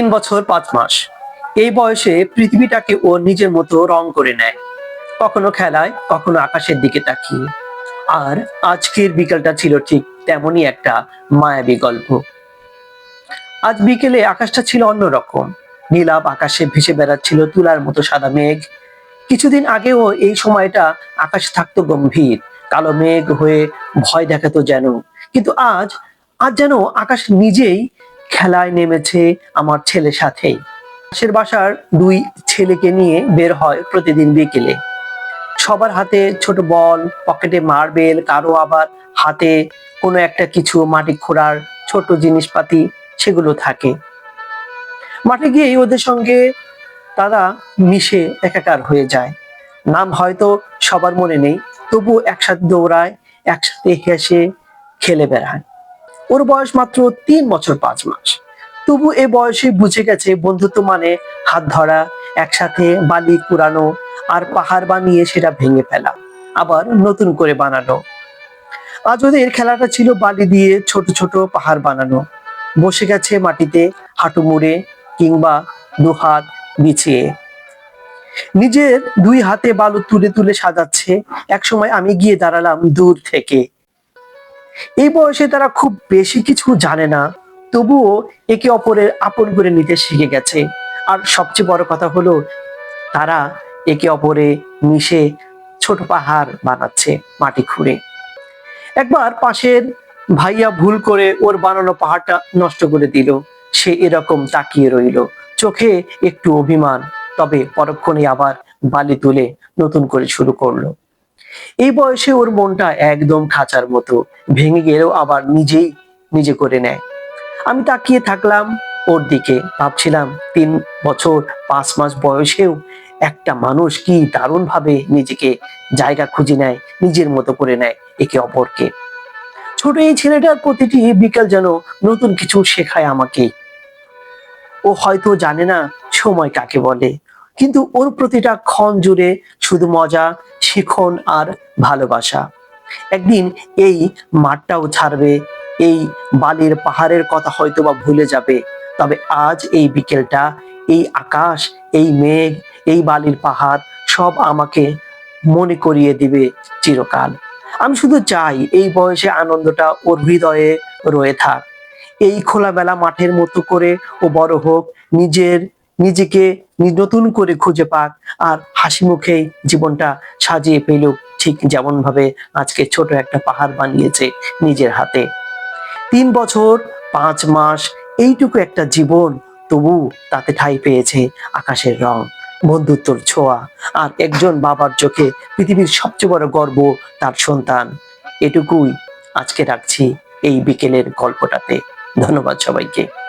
তিন বছর পাঁচ মাস। এই বয়সে পৃথিবীটাকে ও নিজের মতো রং করে নেয়। কখনো খেলায়, কখনো আকাশের দিকে তাকিয়ে। আর আজকের বিকেলটা ছিল ঠিক তেমনই একটা মায়াবী গল্প। আজ বিকেলে আকাশটা ছিল অন্যরকম। নীলাভ আকাশে ভেসে বেড়াচ্ছিল তুলার মতো সাদা মেঘ। কিছুদিন আগেও এই সময়টা আকাশ থাকতো গম্ভীর, কালো মেঘ হয়ে ভয় দেখাতো যেন। কিন্তু আজ আজ যেন আকাশ নিজেই খেলায় নেমেছে আমার ছেলের সাথেই। পাশের বাসার দুই ছেলেকে নিয়ে বের হয় প্রতিদিন বিকেলে। সবার হাতে ছোট বল, পকেটে মার্বেল, কারও আবার হাতে কোনো একটা কিছু মাটি খোঁড়ার ছোট জিনিসপাতি, সেগুলো থাকে। মাঠে গিয়ে ওদের সঙ্গে তারা মিশে একাকার হয়ে যায়। নাম হয়তো সবার মনে নেই তবু একসাথে দৌড়ায়, একসাথে হেসে খেলে বেড়ায়। ওর বয়স মাত্র তিন বছর পাঁচ মাস। তবু এ বয়সে বুঝে গেছে বন্ধুত্ব মানে হাত ধরা, একসাথে বালি কুড়ানো আর পাহাড় বানিয়ে সেটা ভেঙে ফেলা, আবার নতুন করে বানানো। আজ ওদের খেলাটা ছিল বালি দিয়ে ছোট ছোট পাহাড় বানানো। বসে গেছে মাটিতে হাঁটু মুড়ে কিংবা দুহাত বিছিয়ে। নিজের দুই হাতে বালু তুলে তুলে সাজাচ্ছে। একসময় আমি গিয়ে দাঁড়ালাম দূর থেকে। এই বয়সে তারা খুব বেশি কিছু জানে না, তবুও একে অপরের আপন করে নিতে শিখে গেছে। আর সবচেয়ে বড় কথা হলো, তারা একে অপরে মিশে ছোট পাহাড় বানাচ্ছে মাটি খুঁড়ে। একবার পাশের ভাইয়া ভুল করে ওর বানানো পাহাড়টা নষ্ট করে দিল। সে এরকম তাকিয়ে রইল। চোখে একটু অভিমান, তবে পরক্ষণে আবার বালি তুলে নতুন করে শুরু করল। এই বয়সে ওর মনটা একদম খাঁচার মতো। ভেঙে গেলেও আবার নিজেই নিজে করে নেয়। আমি তাকিয়ে থাকলাম ওর দিকে। ভাবছিলাম, তিন বছর, পাঁচ মাস বয়সেও একটা মানুষ কি দারুণ ভাবে নিজেকে জায়গা খুঁজে নেয়, নিজের মতো করে নেয় একে অপরকে। ছোট এই ছেলেটার প্রতিটি বিকাল যেন নতুন কিছু শেখায় আমাকে। ও হয়তো জানে না সময় কাকে বলে। কিন্তু ওর প্রতিটা ক্ষণ জুড়ে শুধু মজা, শিখন আর ভালোবাসা। একদিন এই মাঠটাও ছাড়বে, এই বালির পাহাড়ের কথা হয়তো বা ভুলে যাবে, তবে আজ এই বিকেলটা, এই আকাশ, এই মেঘ, এই বালির পাহাড় সব আমাকে মনে করিয়ে দিবে চিরকাল। আমি শুধু চাই এই বয়সে আনন্দটা ওর হৃদয়ে রয়ে থাক। এই খোলামেলা মাঠের মতো করে ও বড় হোক, নিজের নিজেকে নতুন করে খুঁজে পাক আর হাসি মুখে জীবনটা সাজিয়ে পেলুক ঠিক যেমন ভাবে আজকে ছোট একটা পাহাড় বানিয়েছে নিজের হাতে। তিন বছর, পাঁচ মাস, এইটুকু একটা জীবন তবু তাতে ঠাঁই পেয়েছে আকাশের রং, বন্ধুত্বর ছোঁয়া আর একজন বাবার চোখে পৃথিবীর সবচেয়ে বড় গর্ব তার সন্তান। এটুকুই আজকে রাখছি এই বিকেলের গল্পটাতে। ধন্যবাদ সবাইকে।